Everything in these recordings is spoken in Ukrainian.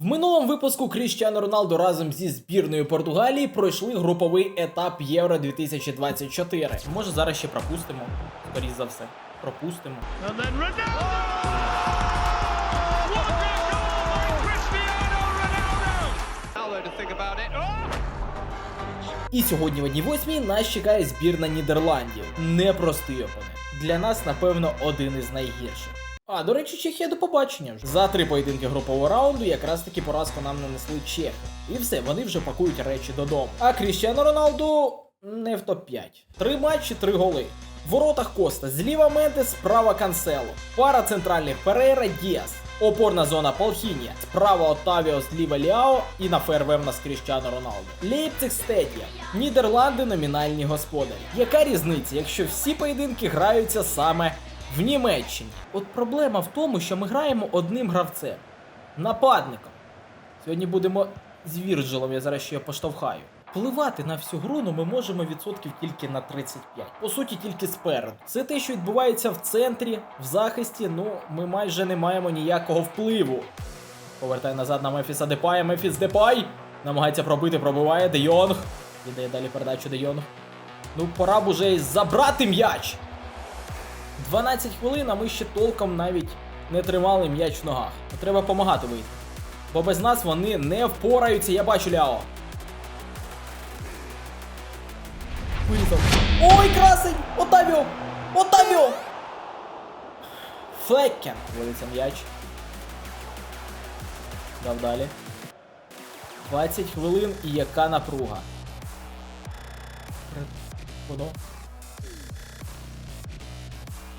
В минулому випуску Кріштіану Роналду разом зі збірною Португалії пройшли груповий етап Євро 2024. Може зараз ще пропустимо? Скоріше за все. Пропустимо. І сьогодні в одній восьмій нас чекає збірна Нідерландів. Непростий опонент. Для нас, напевно, один із найгірших. А, до речі, Чехія до побачення вже. За три поєдинки групового раунду якраз таки поразку нам нанесли чехи. І все, вони вже пакують речі додому. А Кріштіану Роналду не в топ-5. Три матчі, три голи. В воротах Коста, зліва Мендес, справа Кансело. Пара центральних Перейра Діас. Опорна зона Палхінія. Справа Отавіо, зліва Ліао і на в нас Кріштіану Роналду. Лейпциг Стедія. Нідерланди номінальні господарі. Яка різниця, якщо всі поєдинки граються саме в Німеччині? От проблема в тому, що ми граємо одним гравцем, нападником. Сьогодні будемо з Вірджилом, я зараз ще його поштовхаю. Впливати на всю гру ну, ми можемо відсотків тільки на 35. По суті, тільки спереду. Все те, що відбувається в центрі, в захисті, ну ми майже не маємо ніякого впливу. Повертай назад на Мефіса Депая. Мефіс Депай намагається пробити, пробиває Де Йонг. Віддає далі передачу Де Йонг. Ну, пора б уже забрати м'яч. 12 хвилин, а ми ще толком навіть не тримали м'яч в ногах. Треба допомагати вийти. Бо без нас вони не впораються, я бачу Ляо. Ой, красень! Отавіо! Отавіо! Флеккен! Вилиться м'яч. Дав далі. 20 хвилин і яка напруга. Воно.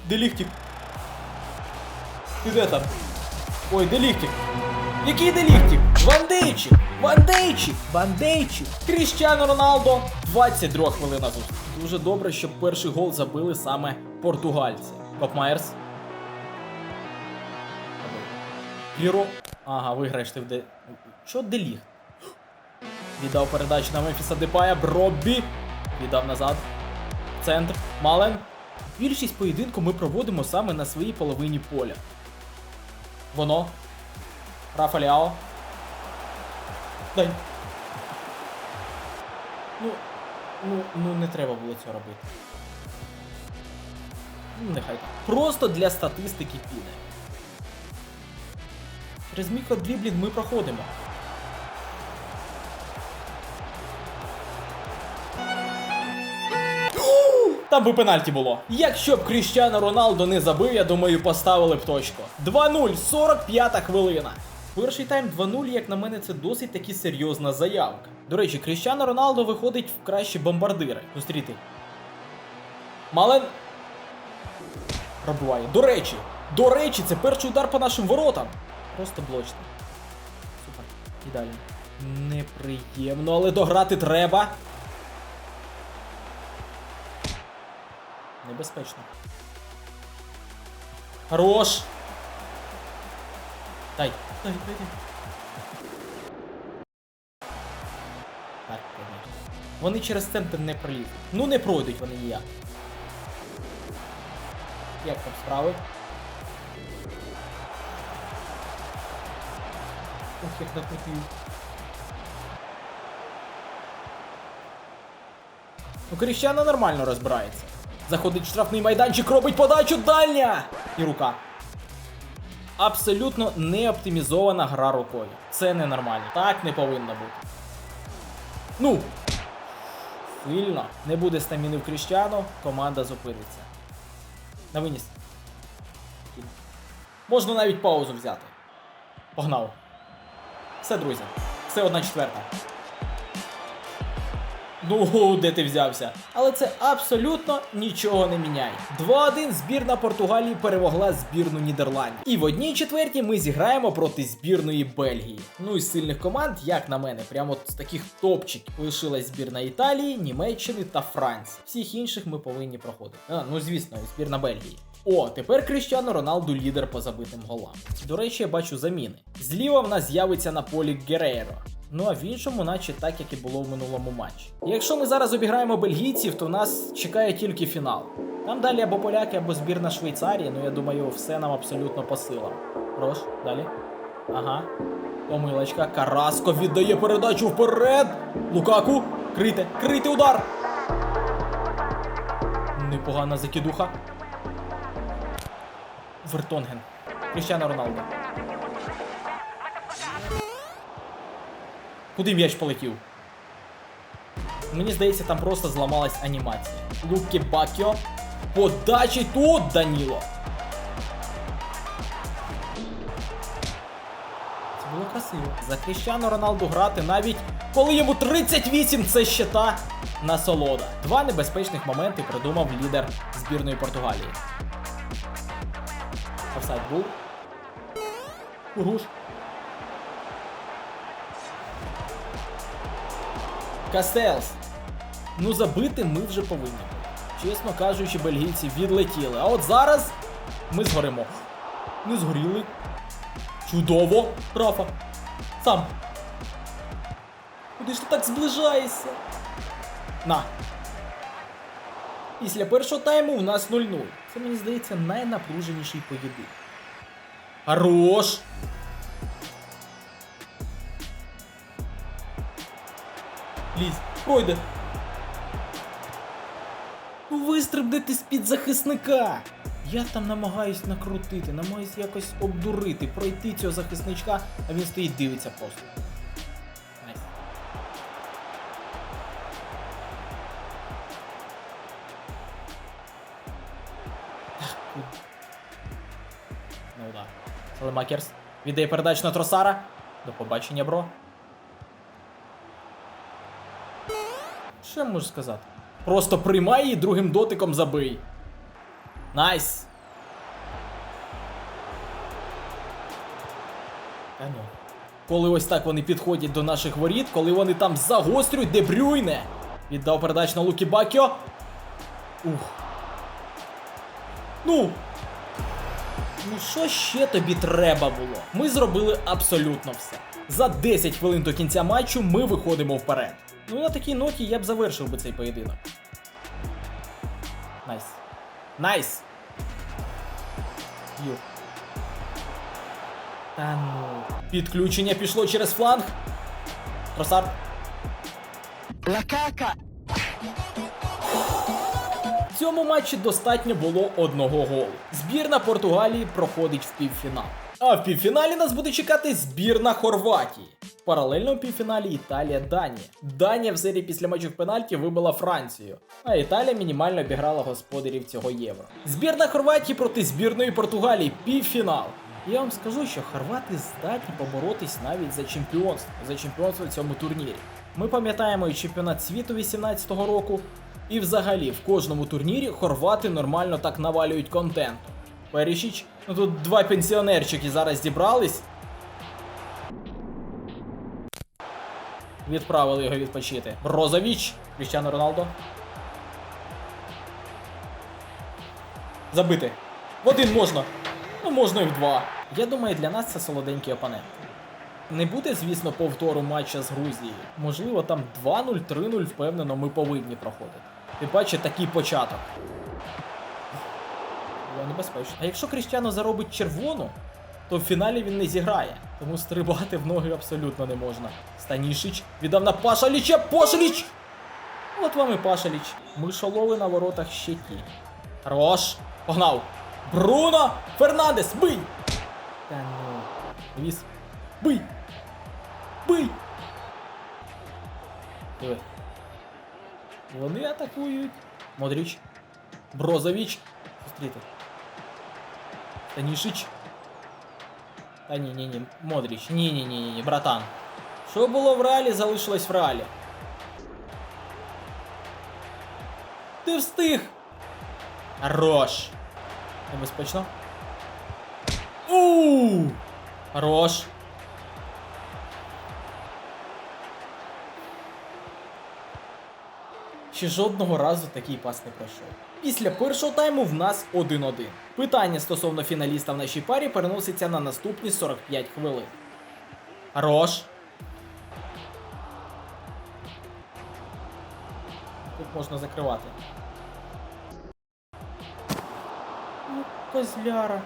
Деліктик. Ти там? Ой, деліктик. Який деліктик? Вандейчик! Вандейчик! Вандейчик! Кріщано Роналдо! 22 хвилина зустріч. Дуже добре, що перший гол забили саме португальці. Коп Майерс. Ага, виграєш ти в де. Що деліг? Віддав передачу на Мемфіса Депая. Броббі. Віддав назад. Центр. Мален. Більшість поєдинку ми проводимо саме на своїй половині поля. Воно. Рафа Ляо. Дай. Ну, ну, ну не треба було цього робити. Ну, нехай так. Просто для статистики піде. Через мікродріблінг ми проходимо. Там би пенальті було. Якщо б Кріщано Роналдо не забив, я думаю, поставили б точку. 2-0, 45 хвилина. Перший тайм 2-0, як на мене, це досить таки серйозна заявка. До речі, Кріщано Роналдо виходить в кращі бомбардири. Зустріти. Мален. Пробуває. До речі, до речі, це перший удар по нашим воротам. Просто блочно. Супер. Ідеально. Неприємно, але дограти треба. Небезпечно. Хорош! Дай, дай, дай, дай. Так. Вони через центр не пролізуть. Ну не пройдуть вони ніяк. Як там справи? Ох, як накрутив. Ну, Кріщано нормально розбирається. Заходить в штрафний майданчик, робить подачу дальня! І рука. Абсолютно не оптимізована гра рукою. Це ненормально. Так не повинно бути. Ну! Сильно. Не буде стаміни в Кріщану, команда зупиниться. На виніс. Можна навіть паузу взяти. Погнав. Все, друзі. Все одна четверта. Ну, де ти взявся? Але це абсолютно нічого не міняє. 2-1 збірна Португалії перемогла збірну Нідерландів. І в одній четвертій ми зіграємо проти збірної Бельгії. Ну і сильних команд, як на мене, прямо з таких топчиків лишилась збірна Італії, Німеччини та Франції. Всіх інших ми повинні проходити. А, ну звісно, збірна Бельгії. О, тепер Кріщано Роналду лідер по забитим голам. До речі, я бачу заміни. Зліва в нас з'явиться на полі Герейро. Ну а в іншому, наче так, як і було в минулому матчі. Якщо ми зараз обіграємо бельгійців, то нас чекає тільки фінал. Там далі або поляки, або збірна Швейцарії, ну я думаю, все нам абсолютно по силам. Прош, далі. Ага. Помилочка. Караско віддає передачу вперед. Лукаку. Крийте, крийте удар. Непогана закидуха. Вертонген. Кріщано Роналдо. Куди м'яч полетів? Мені здається, там просто зламалась анімація. Лукі Бакіо. Подачі тут Даніло. Це було красиво. За Кріщано Роналду грати навіть коли йому 38 це щита насолода. Два небезпечних моменти придумав лідер збірної Португалії. Офсайд був. Куруш. Кастелс. Ну забити ми вже повинні. Чесно кажучи, бельгійці відлетіли. А от зараз ми згоримо. Не згоріли. Чудово! Рафа. Сам. Куди ж ти так зближаєшся? На. Після першого тайму у нас 0-0. Це мені здається найнапруженіший поєдинок. Хорош! Лізь, пройде. Вистрибнете з-під захисника. Я там намагаюсь накрутити, намагаюсь якось обдурити, пройти цього захисничка, а він стоїть дивиться просто. Ну да. Салемакерс. Віддає передачу на Тросара. До побачення, бро. Можу сказати? Просто приймай і другим дотиком забий. Найс. Та ну. Коли ось так вони підходять до наших воріт, коли вони там загострюють Дебрюйне. Віддав передачу на Лукі Бакіо. Ух. Ну. Ну що ще тобі треба було? Ми зробили абсолютно все. За 10 хвилин до кінця матчу ми виходимо вперед. Ну і на такій ноті я б завершив би цей поєдинок. Найс. Найс! Ю. Та ну. Підключення пішло через фланг. Тросар. В цьому матчі достатньо було одного голу. Збірна Португалії проходить в півфінал. А в півфіналі нас буде чекати збірна Хорватії. В паралельному півфіналі Італія Данія. Данія в серії після матчів пенальті вибила Францію, а Італія мінімально обіграла господарів цього євро. Збірна Хорватії проти збірної Португалії півфінал. Я вам скажу, що хорвати здатні поборотись навіть за чемпіонство, за чемпіонство в цьому турнірі. Ми пам'ятаємо і чемпіонат світу 18-го року, і взагалі в кожному турнірі хорвати нормально так навалюють контенту. Перішіч, ну тут два пенсіонерчики зараз зібрались. Відправили його відпочити. Брозовіч, Кріщано Роналдо. Забити. В один можна. Ну, можна і в два. Я думаю, для нас це солоденький опонент. Не буде, звісно, повтору матча з Грузією. Можливо, там 2-0, 3-0, впевнено, ми повинні проходити. Тим паче такий початок. Було небезпечно. А якщо Кріштіано заробить червону, то в фіналі він не зіграє. Тому стрибати в ноги абсолютно не можна. Станішич віддав на Пашаліча. Пашаліч! От вам і Пашаліч. Мишолови на воротах ще ті. Хорош! Погнав! Бруно! Фернандес! Бий! Та ну. Віз. Бий! Бий! Вони атакують. Модріч. Брозович. Зустріти. Станішич. Та ні, ні, ні. Модріч. Ні, ні, ні, ні, ні, братан. Що було в реалі, залишилось в реалі. Ти встиг! Хорош! Небезпечно. Ууу! Хорош! Ще жодного разу такий пас не пройшов. Після першого тайму в нас 1-1. Питання стосовно фіналіста в нашій парі переноситься на наступні 45 хвилин. Хорош. Тут можна закривати. Ну, козляра.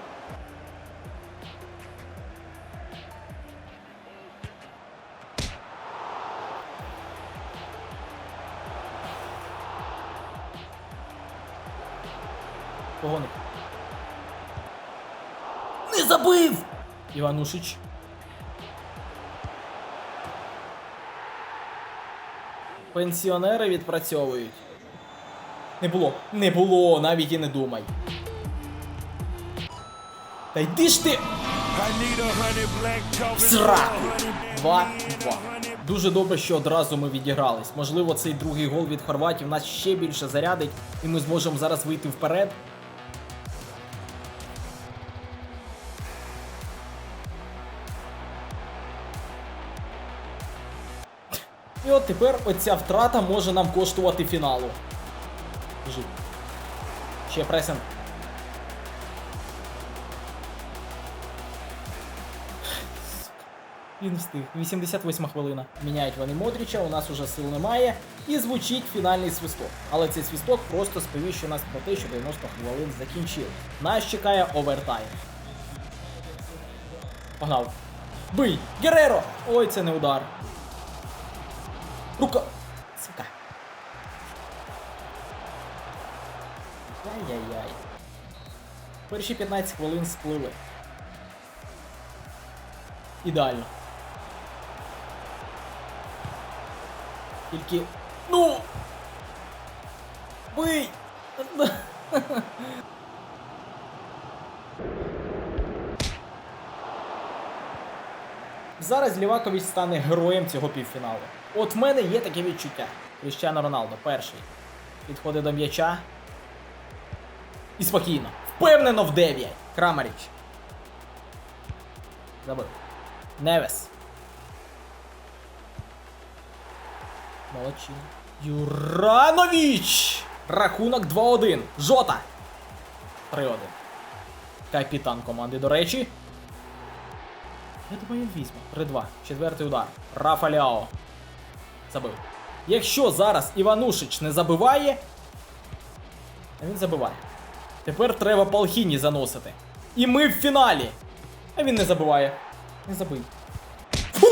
Забив! Іванушич. Пенсіонери відпрацьовують. Не було. Не було, навіть і не думай. Та йди ж ти! В 2-2. Дуже добре, що одразу ми відігрались. Можливо, цей другий гол від хорватів нас ще більше зарядить, і ми зможемо зараз вийти вперед. І от тепер оця втрата може нам коштувати фіналу. Біжи. Ще пресинг. Він встиг. 88 хвилина. Міняють вони Модріча, у нас уже сил немає. І звучить фінальний свисток. Але цей свисток просто сповіщує нас про те, що 90 хвилин закінчили. Нас чекає овертайм. Погнав. Бий! Гереро! Ой, це не удар. Рука. Сука. Ай-яй-яй. Перші 15 хвилин сплили. Ідеально. Тільки. Ну! Бий! Зараз Лівакович стане героєм цього півфіналу. От в мене є таке відчуття. Кріщано Роналдо перший. Підходить до м'яча. І спокійно. Впевнено в 9. Крамаріч. Забив. Невес. Молодчина. Юранович! Рахунок 2-1. Жота. 3-1. Капітан команди, до речі. Я думаю, він візьме. 3-2. Четвертий удар. Рафа Ляо. Забив. Якщо зараз Іванушич не забиває. Він забиває. Тепер треба Палхіні заносити. І ми в фіналі. А він не забиває. Не забий. Фу!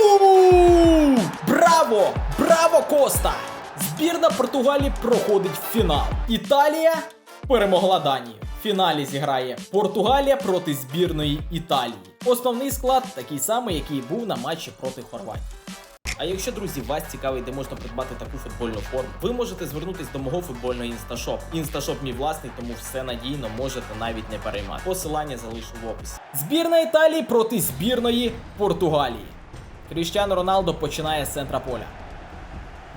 Браво! Браво, Коста! Збірна Португалії проходить в фінал. Італія перемогла Данію. В фіналі зіграє Португалія проти збірної Італії. Основний склад такий самий, який був на матчі проти Хорватії. А якщо, друзі, вас цікавить, де можна придбати таку футбольну форму, ви можете звернутись до мого футбольного інсташоп. Інсташоп мій власний, тому все надійно можете навіть не переймати. Посилання залишу в описі. Збірна Італії проти збірної Португалії. Кріштіано Роналдо починає з центра поля.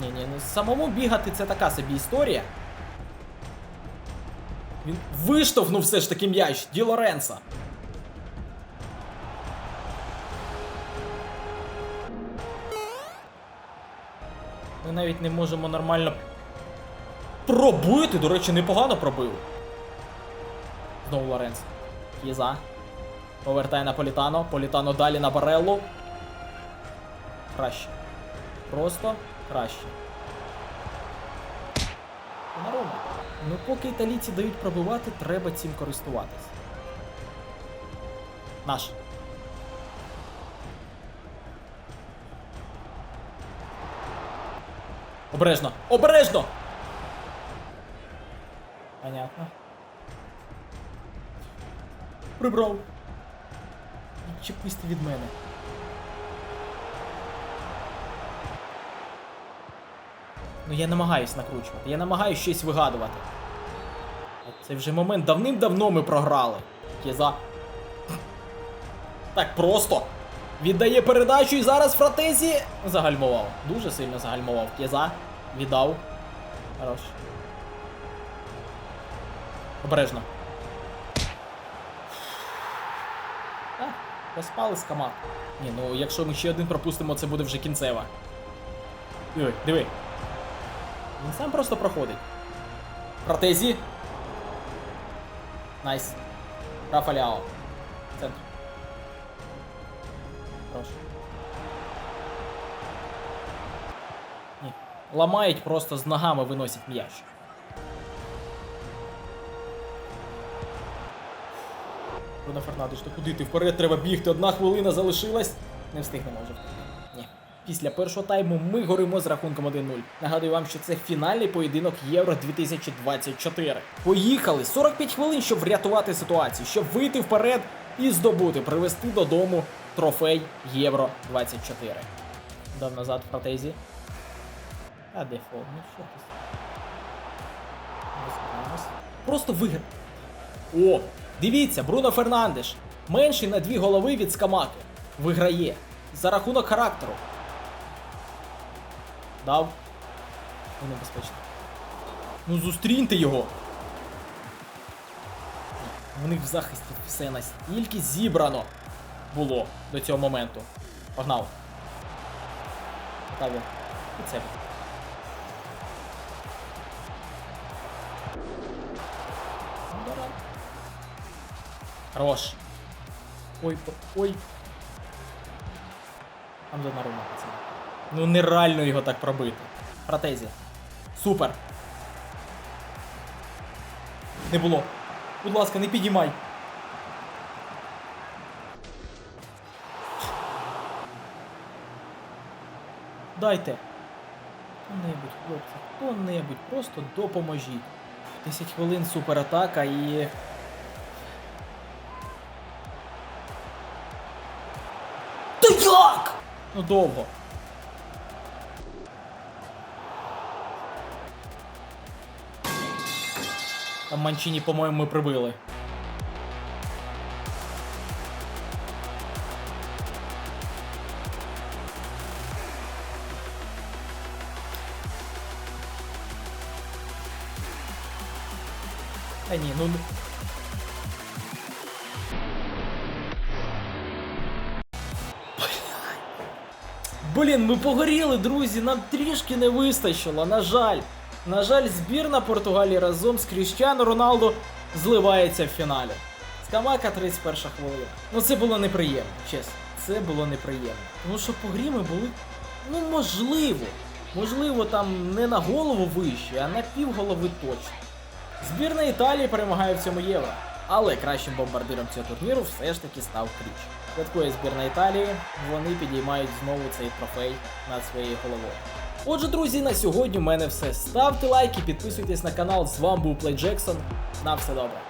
Ні, ні, ну самому бігати це така собі історія. Він виштовхнув все ж таки м'яч Ді Лоренса. Ми навіть не можемо нормально пробити. До речі, непогано пробив. Знову Лоренс. Кіза. Повертає на Політано. Політано далі на Бареллу. Краще. Просто краще. Народ. Ну поки італійці дають пробивати, треба цим користуватись. Наш. Обережно! Обережно! Понятно. Прибрав. Відчепись ти від мене. Ну я намагаюсь накручувати, я намагаюсь щось вигадувати. Цей вже момент давним-давно ми програли. Кіза. Так просто. Віддає передачу і зараз Фратезі загальмував. Дуже сильно загальмував. Кіза. Віддав. Хорош. Обережно. Поспали з команд. Ні, ну якщо ми ще один пропустимо, це буде вже кінцева. Диви, диви. Він сам просто проходить. Протезі. Найс. Рафаляо. Центр. Ламають просто з ногами виносять м'яч. Бруно Фернандеш, то куди ти вперед треба бігти? Одна хвилина залишилась. Не встигнемо вже. Ні. Після першого тайму ми горимо з рахунком 1-0. Нагадую вам, що це фінальний поєдинок Євро 2024. Поїхали 45 хвилин, щоб врятувати ситуацію, щоб вийти вперед і здобути, привезти додому трофей Євро 24. Дав назад фратезі. А де? Ну що? Просто виграв. О, дивіться, Бруно Фернандеш. Менший на дві голови від Скамаки. Виграє. За рахунок характеру. Дав. Небезпечно. Ну зустріньте його. У них в захисті все настільки зібрано було до цього моменту. Погнав. Отаві. І це. Хорош. Ой, ой. Там за ровно, пацани. Ну нереально його так пробити. Протезі. Супер. Не було. Будь ласка, не підіймай. Дайте. Хто-небудь, хлопці, хто-небудь, просто допоможіть. 10 хвилин суператака і. Ну довго. Там Манчині, по-моєму, ми прибили. Та ні, ну. Блін, ми погоріли, друзі, нам трішки не вистачило, на жаль. На жаль, збірна Португалії разом з Кріштіано Роналдо зливається в фіналі. Скамака 31 хвилина. Ну це було неприємно, чесно. Це було неприємно. Тому що по грі ми були, ну можливо, можливо, там не на голову вище, а на пів голови точно. Збірна Італії перемагає в цьому євро. Але кращим бомбардиром цього турніру все ж таки став Кріч. Святкує збірна Італії, вони підіймають знову цей трофей над своєю головою. Отже, друзі, на сьогодні в мене все. Ставте лайки, підписуйтесь на канал. З вами був Плей Джексон. На все добре.